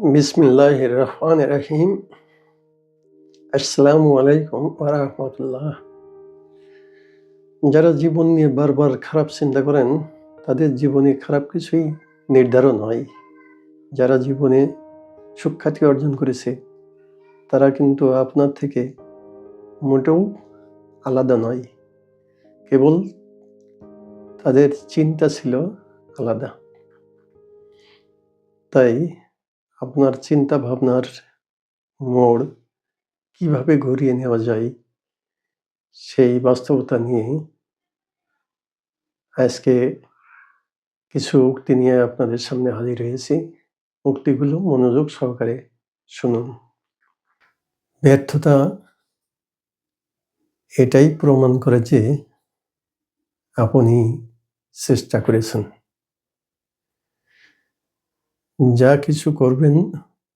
বিসমিল্লাহ রহমান রাহিম আসসালামু আলাইকুম ওরহমতুল্লাহ যারা জীবন নিয়ে বারবার খারাপ চিন্তা করেন, তাদের জীবনে খারাপ কিছুই নির্ধারণ হয়। যারা জীবনে সুখ্যাতি অর্জন করেছে, তারা কিন্তু আপনার থেকে মোটেও আলাদা নয়। কেবল তাদের চিন্তা ছিল আলাদা। তাই আপনার চিন্তা ভাবনার মোড় কীভাবে ঘুরিয়ে নেওয়া যায় সেই বাস্তবতা নিয়ে আজকে কিছু উক্তি নিয়ে আপনাদের সামনে হাজির হয়েছি। উক্তিগুলো মনোযোগ সহকারে শুনুন। ব্যর্থতা এটাই প্রমাণ করে যে আপনি চেষ্টা করেছেন। যা কিছু করবেন,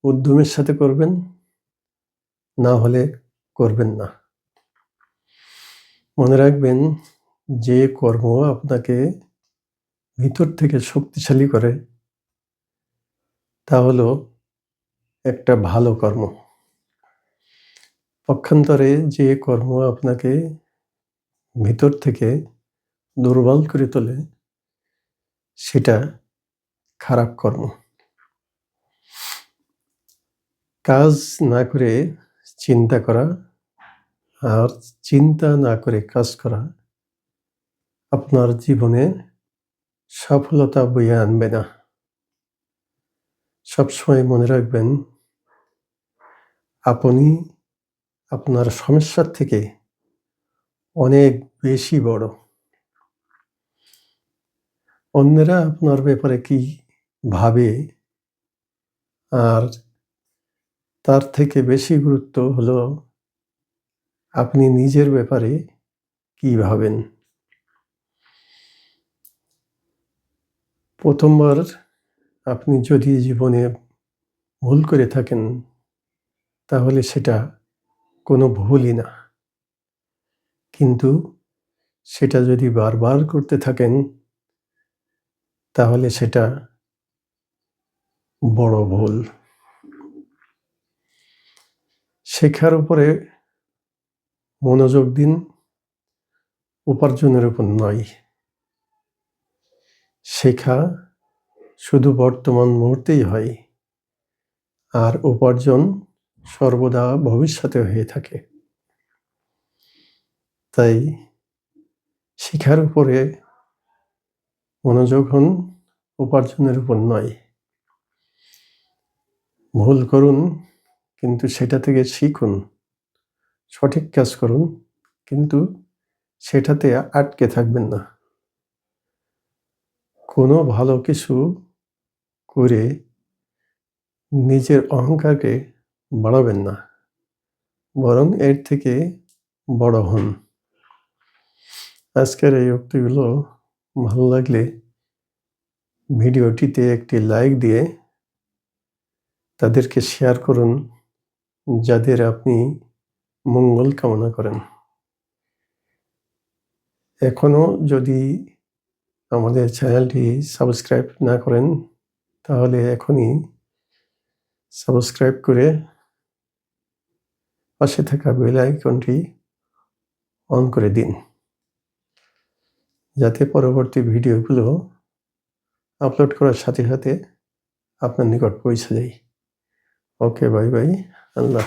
উদ্যমের সাথে করবেন, না হলে করবেন না। মনে রাখবেন, যে কর্ম আপনাকে ভিতর থেকে শক্তিশালী করে, তা হলো একটা ভালো কর্ম। পক্ষান্তরে যে কর্ম আপনাকে ভিতর থেকে দুর্বল করে তোলে, সেটা খারাপ কর্ম। কাজ না করে চিন্তা করা আর চিন্তা না করে কাজ করা আপনার জীবনে সফলতা বয়ে আনবে না। সবসময় মনে রাখবেন, আপনি আপনার সমস্যার থেকে অনেক বেশি বড়। অন্যেরা আপনার ব্যাপারে কি ভাবে আর তার থেকে বেশি গুরুত্ব হলো আপনি নিজের ব্যাপারে কি ভাবেন। প্রথমবার আপনি যদি জীবনে ভুল করে থাকেন, তাহলে সেটা কোনো ভুলই না। কিন্তু সেটা যদি বারবার করতে থাকেন, তাহলে সেটা বড় ভুল। শেখার উপরে মনোযোগ দিন, উপার্জনের উপর নয়। শেখা শুধু বর্তমান মুহূর্তেই হয়, আর উপার্জন সর্বদা ভবিষ্যতে হয়ে থাকে। তাই শিখার উপরে মনোযোগ হন, উপার্জনের উপর নয়। ভুল করুন কিন্তু সেটা থেকে শিখুন। সঠিক কাজ করুন, কিন্তু সেটাতে আটকে থাকবেন না। কোনো ভালো কিছু করে নিজের অহংকারকে বাড়াবেন না, বরং এর থেকে বড় হন। আজকের এই উক্তিগুলো ভালো লাগলে ভিডিওটিতে একটি লাইক দিয়ে তাদেরকে শেয়ার করুন। যাদের আপনি মঙ্গল কামনা করেন। এখনও যদি আমাদের চ্যানেলটি সাবস্ক্রাইব না করেন, তাহলে এখনই সাবস্ক্রাইব করে পাশে থাকা বেল আইকনটি অন করে দিন। যাতে পরবর্তী ভিডিওগুলো আপলোড করার সাথে সাথে আপনার নিকট পৌঁছে যায়। ওকে, বাই বাই। আল্লাহ